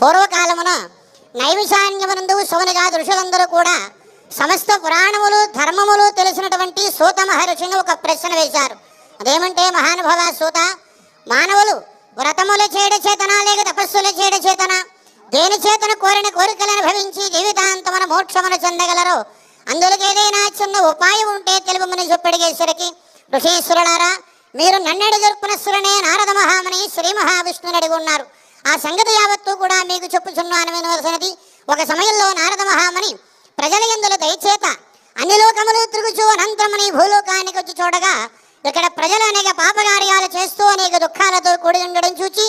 పూర్వకాలమున నైమిషాన్యమునందు శివునిగా ఋషులందరూ కూడా సమస్త పురాణములు ధర్మములు తెలిసినటువంటి సూత మహర్షిని ఒక ప్రశ్న వేశారు. అదేమంటే మహానుభవ సూత మానవులు వ్రతముల చేయడ చేతన లేక తపస్సుల చేయడ చేతన? దేని చేతన కోరిన కోరికలను భవించి జీవితాంతమున మోక్షమును చెందగలరు? అందులోకి ఏదైనా చిన్న ఉపాయం ఉంటే తెలుపమని చెప్పడిగేసరికి ఋషీశ్వరులారా మీరు జరుపున జరుపునస్సులనే నారద మహాముని శ్రీ మహావిష్ణుని అడిగి ఉన్నారు. ఆ సంగతి యావత్తు కూడా మీకు చెప్పుచున్నాను వినవలసినది ఒక సమయంలో నారద మహామని ప్రజల ఎందుల దయచేత అన్ని లోకములు తిరుగుచు అనంతరమని భూలోకానికి వచ్చి చూడగా ఇక్కడ ప్రజలు అనేక పాపకార్యాలు చేస్తూ అనేక దుఃఖాలతో కూడి ఉండడం చూచి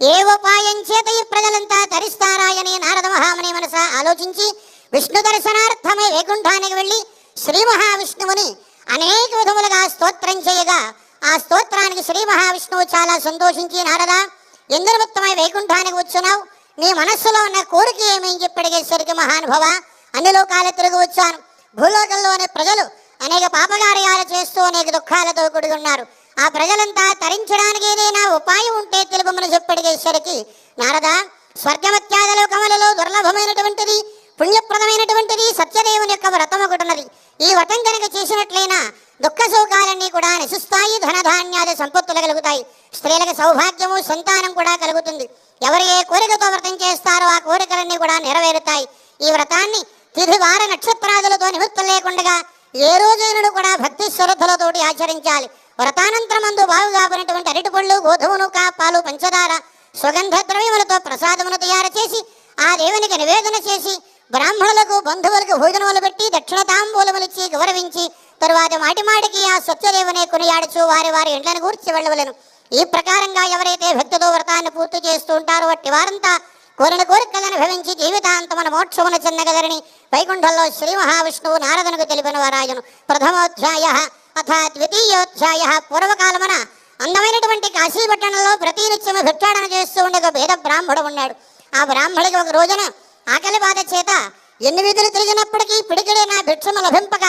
ఏ ఉపాయం చేత ఈ ప్రజలంతా తరిస్తారాయని నారద మహాముని మనస ఆలోచించి విష్ణు దర్శనార్థమై వైకుంఠానికి వెళ్ళి శ్రీ మహావిష్ణువుని అనేక విధములుగా స్తోత్రం చేయగా ఆ స్తోత్రానికి శ్రీ మహావిష్ణువు చాలా సంతోషించి నారదా ఇంద్రముక్తమై వైకుంఠానికి వచ్చున్నావు నీ మనస్సులో ఉన్న కోరిక ఏమేం చెప్పడిగే సరికి మహానుభవ? అన్ని లోకాలు తిరిగి వచ్చాను భూలోకంలోని ప్రజలు అనేక పాపకార్యాలు చేస్తూ అనేక దుఃఖాలతో కూడి ఉన్నారు ఆ ప్రజలంతా తరించడానికి ఏదైనా ఉపాయం ఉంటే తెలుపమని చెప్పడిగేసరికి నారద స్వర్గమత్యాద లోకములలో దుర్లభమైనటువంటిది పుణ్యప్రదమైనటువంటిది సత్యదేవుని యొక్క వ్రతం ఒకటి ఉన్నది. ఈ వ్రతం కనుక చేసినట్లయినా దుఃఖ సుఖాలన్నీ కూడా నశిస్తాయి ధనధాన్యాది సంపత్తులు కలుగుతాయి. స్త్రీలకు సౌభాగ్యము సంతానం కూడా కలుగుతుంది. ఎవరు ఏ కోరికతో వ్రతం చేస్తారో ఆ కోరికలన్నీ కూడా నెరవేరుతాయి. ఈ వ్రతాన్ని తిథి వార నక్షత్రాదులతో నిమిత్తం లేకుండా ఏ రోజైనడు కూడా భక్తి శ్రద్ధలతోటి ఆచరించాలి. వ్రతానంతరమందు బావుగా ఉన్నటువంటి అరటిపళ్ళు గోధుమను కా పాలు పంచదార సుగంధ ద్రవ్యములతో ప్రసాదమును తయారు చేసి ఆ దేవునికి నివేదన చేసి బ్రాహ్మణులకు బంధువులకు భోజనములు పెట్టి దక్షిణ తాంబూలములిచ్చి గౌరవించి తరువాత మాటి మాటికి ఆ సత్యదేవునే కొనియాడుచు వారి వారి ఇండ్లను గూర్చి వెళ్ళవలను. ఈ ప్రకారంగా ఎవరైతే భక్తితో వ్రతాన్ని పూర్తి చేస్తూ ఉంటారో వట్టి వారంతా కోరిన కోరికలను భవించి జీవితాంతమున మోక్షమున చెందగలరని వైకుంఠంలో శ్రీ మహావిష్ణువు నారదునికి తెలిపిన వారాయను. ప్రథమోధ్యాయ అథ ద్వితీయోధ్యాయ పూర్వకాలమున అందమైనటువంటి కాశీపట్టణంలో ప్రతినిత్యము భిక్షాటన చేస్తూ ఉండే ఒక పేద బ్రాహ్మడు ఉన్నాడు. ఆ బ్రాహ్మడికి ఒక రోజున ఆకలి బాధ చేత ఎన్ని విధులు తిరిగినప్పటికీ పిడికిడే నా భిక్షము లభింపక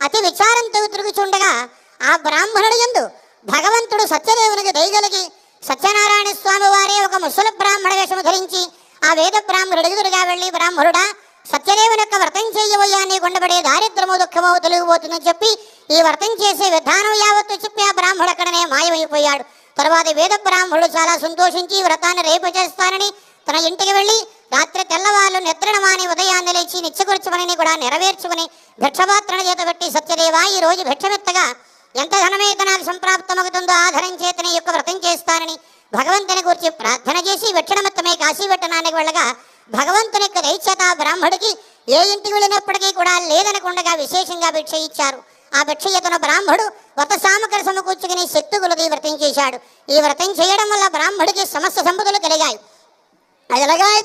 అతి విచారంతో తిరుగుచుండగా ఆ బ్రాహ్మణుడు ఎందు భగవంతుడు సత్యదేవునికి దయగలిగి సత్యనారాయణ స్వామి వారే ఒక ముసలి బ్రాహ్మణ వేషము ధరించి ఆ వేద బ్రాహ్మణుడు ఎదురుగా వెళ్ళి బ్రాహ్మణుడా సత్యదేవుని యొక్క వ్రతం చేయబోయా నీ కొండబడే దారిద్రము దుఃఖము తొలగిపోతుందని చెప్పి ఈ వ్రతం చేసే విధానం యావత్తు చెప్పి ఆ బ్రాహ్మణుడు అక్కడనే మాయమైపోయాడు. తర్వాత వేద బ్రాహ్మణుడు చాలా సంతోషించి వ్రతాన్ని రేపు చేస్తానని తన ఇంటికి వెళ్ళి రాత్రి తెల్లవాళ్ళు నిద్రణ మాని ఉదయాన్నే లేచి పనిని కూడా నెరవేర్చుకుని భిక్షపాత్రను చేత పెట్టి సత్యదేవా ఈ రోజు భిక్షమెత్తగా ఎంత ధనమేతన సంప్రాప్తమవుతుందో ఆ చేతని యొక్క వ్రతం చేస్తానని భగవంతుని గురించి ప్రార్థన చేసి వెక్షణమత్తమే కాశీపట్టణానికి వెళ్ళగా భగవంతుని యొక్క దైత్యత బ్రాహ్మడికి ఏ ఇంటికి వెళ్ళినప్పటికీ కూడా లేదనకుండగా విశేషంగా భిక్ష ఇచ్చారు. ఆ భిక్ష ఇతను బ్రాహ్మడు వ్రత సామగ్రి సమకూర్చుకుని శక్తి కొలది వ్రతం చేశాడు ఈ వ్రతం చేయడం వల్ల బ్రాహ్మడికి సమస్త సంపదలు కలిగాయి. అది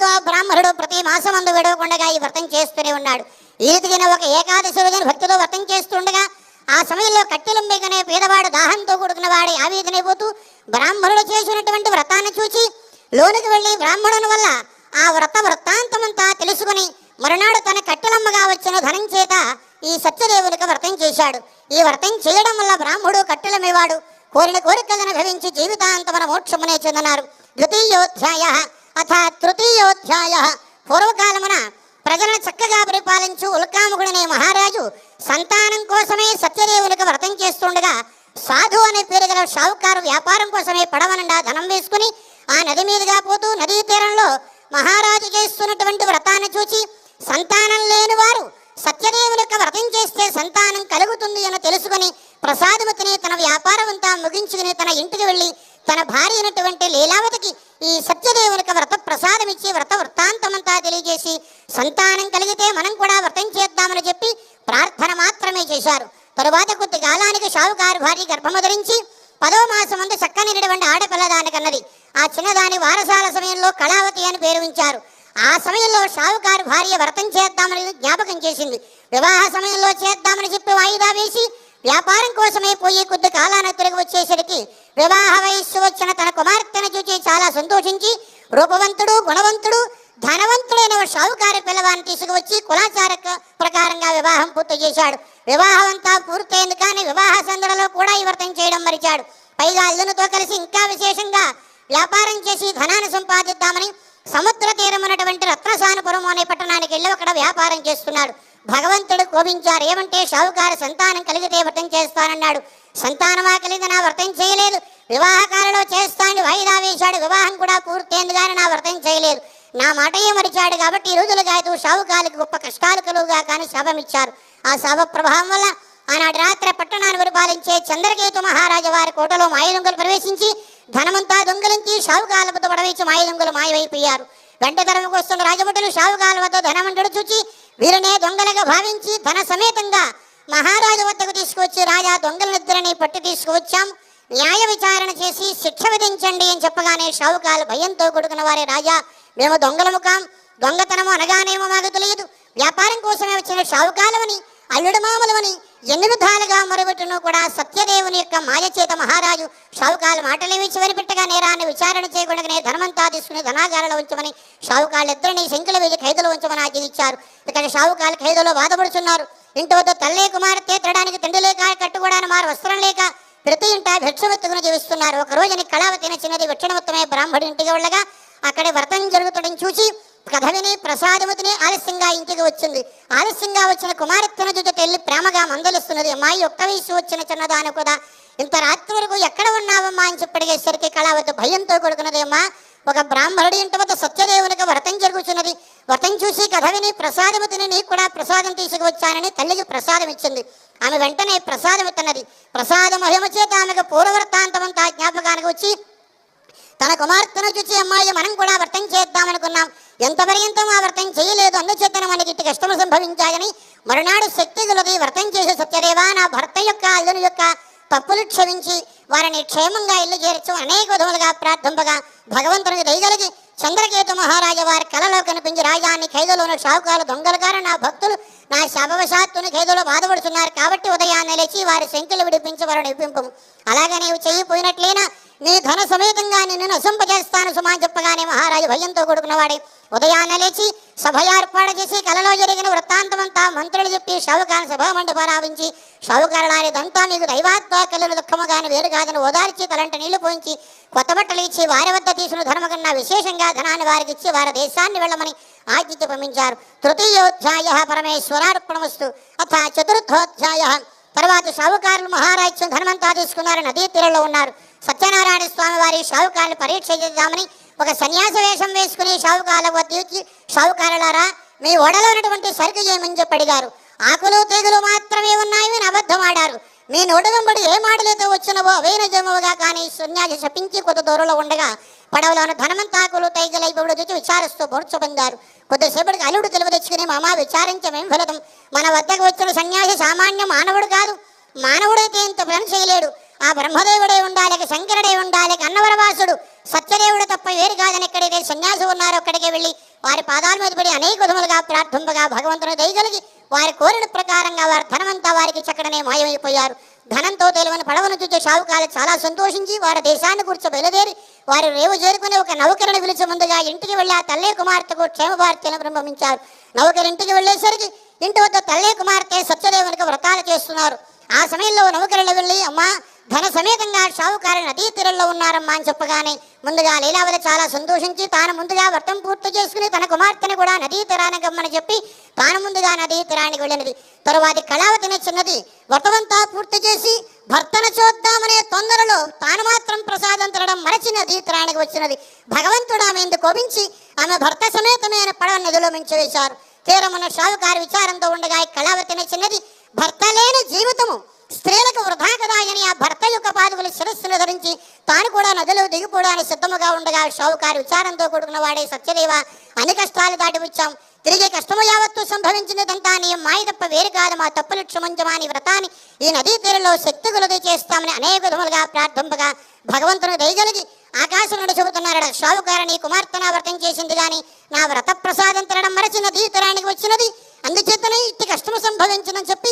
ఆ బ్రాహ్మణుడు ప్రతి మాసం అందు విడవకుండా ఈ వ్రతం చేస్తూనే ఉన్నాడు. ఈతికిన ఒక ఏకాదశి రోజున భక్తితో వ్రతం చేస్తుండగా ఆ సమయంలో కట్టెలుంబికనే పేదవాడు దాహంతో కూడుకున్న వాడి ఆవేదనైపోతూ బ్రాహ్మణుడు చేసినటువంటి వ్రతాన్ని చూచి లోనికి వెళ్ళి బ్రాహ్మణుని వల్ల ఆ వ్రత వృత్తాంతమంతా తెలుసుకుని మరునాడు తన కట్టెలమ్మగా వచ్చిన ధనం చేత ఈ సత్యదేవునికి వ్రతం చేశాడు. ఈ వ్రతం చేయడం వల్ల బ్రాహ్మడు కట్టెలమేవాడు కోరిన కోరికలను భవించి జీవితాంతమన మోక్షమునే చెందినారు. ద్వితీయోధ్యాయ అథ తృతీయోధ్యాయ. పూర్వకాలమున ప్రజలను చక్కగా పరిపాలించు ఉల్కాముగుడనే మహారాజు సంతానం కోసమే సత్యదేవునికి వ్రతం చేస్తుండగా సాధు అనే పేరు గల షావుకారు వ్యాపారం కోసమే పడవనుండా ధనం వేసుకుని ఆ నది మీదుగా పోతూ నదీ తీరంలో మహారాజు చేస్తున్నటువంటి వ్రతాన్ని చూచి సంతానం లేని వారు సత్యదేవుని యొక్క వ్రతం చేస్తే సంతానం కలుగుతుంది అని తెలుసుకుని ప్రసాదము తిని తన వ్యాపారం అంతా ముగించుకుని తన ఇంటికి వెళ్ళి తన భార్య అయినటువంటి లీలావతికి ఈ సత్యదేవునికి వ్రత ప్రసాదం ఇచ్చి వ్రత వృత్తాంతమంతా తెలియజేసి సంతానం కలిగితే మనం కూడా వ్రతం చేద్దామని చెప్పి ప్రార్థన మాత్రమే చేశారు. తరువాత కొద్ది కాలానికి షావుకారు భార్య గర్భము ధరించి పదో మాసం ముందు చక్కనిటువంటి ఆడపిల్ల దానికన్నది ఆ చిన్నదాని వారసాల సమయంలో కళావతి అని పేరు ఉంచారు. ఆ సమయంలో షావుకారు భార్య వ్రతం చేద్దామని జ్ఞాపకం చేసింది. వివాహ సమయంలో చేద్దామని చెప్పి వాయిదా వేసి వ్యాపారం కోసమే పోయి కొద్ది కాలాన తిరిగి వచ్చేసరికి వివాహ వయస్సు వచ్చిన తన కుమార్తెను చూచి చాలా సంతోషించి రూపవంతుడు గుణవంతుడు ధనవంతుడైన షావుకారి పిల్లవాన్ని తీసుకువచ్చి కులాచార ప్రకారంగా వివాహం పూర్తి చేశాడు. వివాహం అంతా పూర్తయింది కానీ వివాహ సందడలో కూడా ఈ చేయడం మరిచాడు. పైగా అల్లునితో కలిసి ఇంకా విశేషంగా వ్యాపారం చేసి ధనాన్ని సంపాదిద్దామని సముద్ర తీరం ఉన్నటువంటి రత్నసానపురం అనే పట్టణానికి వెళ్ళి అక్కడ వ్యాపారం చేస్తున్నాడు. భగవంతుడు కోపించారు. ఏమంటే షావుకారు సంతానం కలిగితే వ్రతం చేస్తానన్నాడు. సంతానమా కలిగి నా వ్రతం చేయలేదు. వివాహకాలలో చేస్తాను వాయిదా వేశాడు. వివాహం కూడా పూర్తయింది కానీ నా వ్రతం చేయలేదు. నా మాటయే మరిచాడు కాబట్టి ఈ రోజులు అయితే షావుకాలకు గొప్ప కష్టాలు కలుగుగా కానీ శాపం ఇచ్చారు ఆ శాప ప్రభావం వల్ల ఆనాటి రాత్రి పట్టణాన్ని పరిపాలించే చంద్రకేతు మహారాజు వారి కోటలో మాయదొంగలు ప్రవేశించి ధనమంతా దొంగలించి షావుకాలతో పడవేసి మాయదొంగలు మాయమైపోయారు. వెంట ధనముకు వస్తున్న రాజభటులు షావుకాల వద్ద ధనమంటడు చూచి వీరినే దొంగలుగా భావించి ధన సమేతంగా మహారాజు వద్దకు తీసుకువచ్చి రాజా దొంగలనిద్దరిని పట్టి తీసుకువచ్చాం. న్యాయ విచారణ చేసి శిక్ష విధించండి అని చెప్పగానే షావుకాలు భయంతో కొడుకున్న వారే రాజా మేము దొంగలము కాం. దొంగతనము అనగానేమో మాకు తెలియదు. వ్యాపారం కోసమే వచ్చిన షావుకాలమని అల్లుడు మామలమని ఎన్ని విధాలుగా మొరబెట్టును కూడా సత్యదేవుని యొక్క మాయచేత మహారాజు షావుకాలు మాటలేమి చివరి పెట్టగా నేరాన్ని విచారణ చేయకుండానే ధనమంతా తీసుకుని ధనాగారాలు ఉంచమని షావుకాళ్ళిద్దరిని శంకుల వేసి ఖైదులో ఉంచమని ఆజ్ఞ ఇక్కడ షావుకాలు ఖైదులో బాధపడుతున్నారు ఇంటి వద్ద తల్లే కుమార్తె తినడానికి తిండి లేక కట్టుకోవడానికి మారు వస్త్రం లేక ప్రతి ఇంట భిక్షమెత్తుకుని జీవిస్తున్నారు. ఒక రోజుని కళావతిన చిన్నది విక్షణమొత్తమే బ్రాహ్మడి ఇంటికి వెళ్ళగా అక్కడే వ్రతం జరుగుతుండని చూసి కథ విని ప్రసాదముతిని ఆలస్యంగా ఇంటికి వచ్చింది. ఆలస్యంగా వచ్చిన కుమార్తెను చూచి ప్రేమగా మందలిస్తున్నది. అమ్మాయి ఒక్క వయసు వచ్చిన చిన్నదాని కూడా ఇంత రాత్రి వరకు ఎక్కడ ఉన్నావమ్మా? అని చెప్పడిగేసరికి కళావతి భయంతో కొడుకున్నదేమ్మా ఒక బ్రాహ్మణుడి ఇంటి వద్ద సత్యదేవునికి వ్రతం జరుగుతున్నది వ్రతం చూసి కథ విని ప్రసాదముతిని నీకు కూడా ప్రసాదం తీసుకువచ్చానని తల్లికి ప్రసాదం ఇచ్చింది. ఆమె వెంటనే ప్రసాదం ఇస్తున్నది ప్రసాద మహిమ చేత ఆమెకు పూర్వవృత్తాంతమంతా జ్ఞాపకానికి వచ్చి తన కుమార్తెను చూసి అమ్మాయి మనం కూడా వ్రతం చేద్దామనుకున్నాం. ఎంత పర్యంతం ఆ వ్రతం చేయలేదు. అందుచేతన మనకి ఇట్టి కష్టము సంభవించాయని మరునాడు శక్తి గలది వ్రతం చేసే సత్యదేవా నా భర్త యొక్క అల్లుని యొక్క తప్పులు క్షమించి వారిని క్షేమంగా ఇల్లు చేర్చు అనేక విధములుగా ప్రార్థింపగా భగవంతునికి దయగలిగి చంద్రకేతు మహారాజా వారి కలలో కనిపించి రాజాన్ని ఖైదులోని షావుకాలు దొంగల గారు నా భక్తులు నా శాపవశాత్తుని ఖైదులో బాధపడుతున్నారు కాబట్టి ఉదయాన్నే లేచి వారి శంకులు విడిపించి వారిని విప్పింపు అలాగే నీవు చేయిపోయినట్లేనా? నీ ధన సమేతంగా నిన్ను నశింపజేస్తాను సుమా చెప్పగానే మహారాజు భయంతో కూడుకున్నవాడే. ఉదయాన్న లేచి సభ ఏర్పాటు చేసి కలలో జరిగిన వృత్తాంతమంతా మంత్రులు చెప్పి షావుకారుని సభామండి పరావించి షావుకారులానిదంతా మీకు దైవాత్మ కలిగిన దుఃఖము కాని వేరు కాదని ఓదార్చి తలంట నీళ్ళు పోయించి కొత్త బట్టలు ఇచ్చి వారి వద్ద తీసుకున్న ధర్మ కన్నా విశేషంగా ధనాన్ని వారికి ఇచ్చి వారి దేశాన్ని వెళ్ళమని ఆజ్ఞ పంపించారు. తృతీయోధ్యాయ పరమేశ్వరార్పణమస్తు అథ చతుర్థోధ్యాయ. తర్వాత షావుకారులు మహారాజ్యం ధనమంతా తీసుకున్నారు నదీ తీరంలో ఉన్నారు. సత్యనారాయణ స్వామి వారి షావుకారులు పరీక్ష చేద్దామని ఒక సన్యాస వేషం వేసుకుని షావుకాల వద్దకి షావుకారులారా మీ ఓడలో ఉన్నటువంటి సరుకు ఏమని చెప్పి అడిగారు? ఆకులు తీగలు మాత్రమే ఉన్నాయి అని అబద్ధం ఆడారు. మీ నోటి వెంబడి ఏ మాటలతో వచ్చినవో అవే నిజముగా కానీ సన్యాసి శపించి కొద్ది దూరంలో ఉండగా పడవలోని ధనమంతాకులు తైగలైబడి చూచి విచారిస్తూ బొడ్చబొందారు కొద్దిసేపటికి అల్లుడు తెలివి తెచ్చుకుని మామ విచారించమేం ఫలితం? మన వద్దకు వచ్చిన సన్యాసి సామాన్య మానవుడు కాదు. మానవుడైతే ఇంత పని చేయలేడు. ఆ బ్రహ్మదేవుడే ఉండాలి శంకరుడే ఉండాలి అన్నవరవాసుడు. సత్యదేవుడు తప్ప వేరు కాదని ఎక్కడైతే సన్యాసి ఉన్నారో అక్కడికి వెళ్ళి వారి పాదాల మీద పడి అనేక విధములుగా ప్రార్థింపగా భగవంతుని దయగలిగి వారి కోరిన ప్రకారంగా వారి ధనమంతా వారికి చక్కడనే మాయమైపోయారు. ధనంతో తెలివని పడవను చూసే షావుకాలు చాలా సంతోషించి వారి దేశాన్ని కూర్చో బయలుదేరి వారు రేవు చేరుకుని ఒక నౌకరిని పిలిచి ముందుగా ఇంటికి వెళ్ళి ఆ తల్లే కుమార్తెకు క్షేమ వార్తను ప్రారంభించారు నౌకరు ఇంటికి వెళ్ళేసరికి ఇంటి వద్ద తల్లే కుమార్తె సత్యదేవునికి వ్రతాలు చేస్తున్నారు. ఆ సమయంలో నౌకరులు వెళ్ళి అమ్మా ధన సమేతంగా షావుకారుని నదీ తీరంలో ఉన్నారమ్మా అని చెప్పగానే ముందుగా లీలావతి చాలా సంతోషించి తాను ముందుగా వ్రతం పూర్తి చేసుకుని తన కుమార్తెను కూడా నదీ తీరాన గమ్మని చెప్పి తాను ముందుగా నదీ తీరానికి వెళ్ళినది. తరువాతి కళావతిని చిన్నది వ్రతమంతా పూర్తి చేసి భర్తను చూద్దామనే తొందరలో తాను మాత్రం ప్రసాదం తినడం మరచి నదీ తీరానికి వచ్చినది. భగవంతుడు ఆమె ఎందుకు కోపించి ఆమె భర్త సమేతమైన పడవ నదిలో మించివేశారు తీరమున షావుకారి విచారంతో ఉండగా ఈ కళావతిని చిన్నది భర్త లేని జీవితము స్త్రీలకు వృధా కదా అని ఆ భర్త యొక్క పాదుకులు శిరస్సును ధరించి తాను కూడా నదిలో దిగిపోవడానికి సిద్ధముగా ఉండగా షావుకారు విచారంతో కూడుకున్న వాడే సత్యదేవ అన్ని కష్టాలు దాటి వచ్చాం. తిరిగి కష్టము యావత్తు సంభవించినదంతా నీ మాయ తప్ప వేరు కాదు. మా తప్పులు క్షమించమాని వ్రతాన్ని ఈ నదీ తీరంలో శక్తి కొలది చేస్తామని అనేక విధములుగా ప్రార్థింపగా భగవంతుని దయగలిగి ఆకాశం నుండి చెబుతున్నారట. షావుకారు నీ కుమార్తె నా వ్రతం చేసింది గాని నా వ్రత ప్రసాదం తినడం మరచి నదీ తీరానికి వచ్చినది. అందుచేతనే ఇట్టి కష్టము సంభవించనని చెప్పి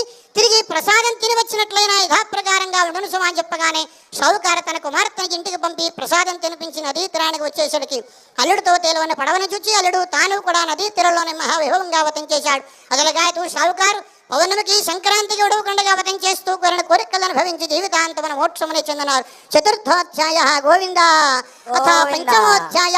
వచ్చినట్లయినా యథాప్రకారంగా ఉండను అని చెప్పగానే షావుకారు తన కుమార్తెని ఇంటికి పంపి ప్రసాదం తినిపించి నదీ తీరానికి వచ్చేసరికి అల్లుడితో తేలవని పడవను చూచి అల్లుడు తాను కూడా నదీ తీరంలోనే మహావైభవంగా వతం చేశాడు అదలగాయతూ షావుకారు పౌర్ణమికి సంక్రాంతికి ఉడవకుండా వతం చేస్తూ కొన్ని కోరికలను అనుభవించి జీవితాంతమైన మోక్షముని చెందినారు. చతుర్థోధ్యాయ గోవింద అథ. పంచమోధ్యాయ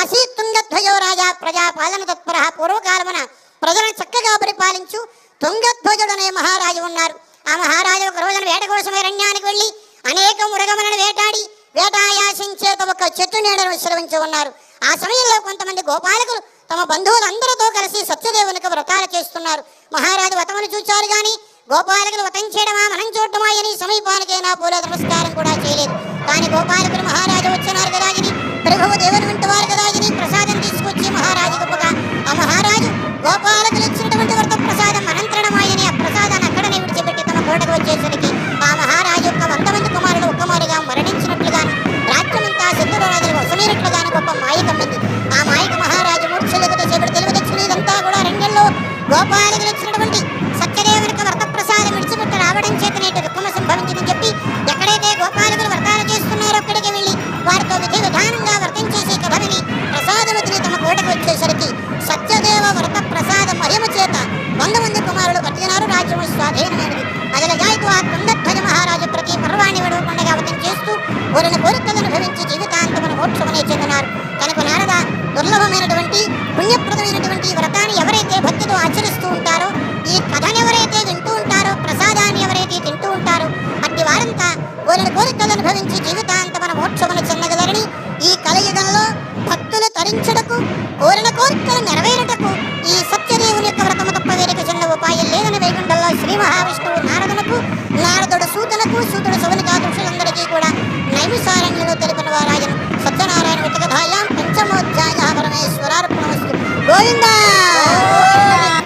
ఆసీత్ తుంగధ్వజో రాజా ప్రజాపాలన తత్పర పూర్వకాలమున ప్రజలను చక్కగా పరిపాలించు తుంగధ్వజుడు అనే మహారాజు ఉన్నారు. ఆ మహారాజు ఒక రోజున వేట కోసం అరణ్యానికి వెళ్ళి అనేక మృగములను వేటాడి వేటాయాసించేత ఒక చెట్టు నీడను విశ్రమించి ఉన్నారు. ఆ సమయంలో కొంతమంది గోపాలకులు తమ బంధువులందరితో కలిసి సత్యదేవునికి వ్రతాలు చేస్తున్నారు. మహారాజు వతమును చూచారు కానీ గోపాలకులు వతం చేయడమా మనం చూడటమా అని సమీపానికైనా పూల నమస్కారం కూడా చేయలేదు. కానీ గోపాలకులు మహారాజు వచ్చినారు కదా ఇది ప్రభువు దేవుని వింటువారు కదా ఇది ప్రసాదం తీసుకొచ్చి మహారాజు గొప్పగా ఆ మహారాజు గోపాలకులు వచ్చేసరికి ఆ మహారాజు యొక్క వంద మంది కుమారుడు ఒక్కమారిగా మరణించినట్లుగాను రాజ్యమంతా శత్రురాజులకు వసమైనట్లుగాను గొప్ప మాయ కమ్మింది ఆ మాయక మహారాజు మూర్ఛలతో చేపడి తెలివి తెచ్చిన ఇదంతా కూడా రంగంలో గోపాలకి వచ్చినటువంటి వైకుంఠంలో శ్రీ మహావిష్ణువు నారదునకు నారదుడు సూతనకు సూతుడు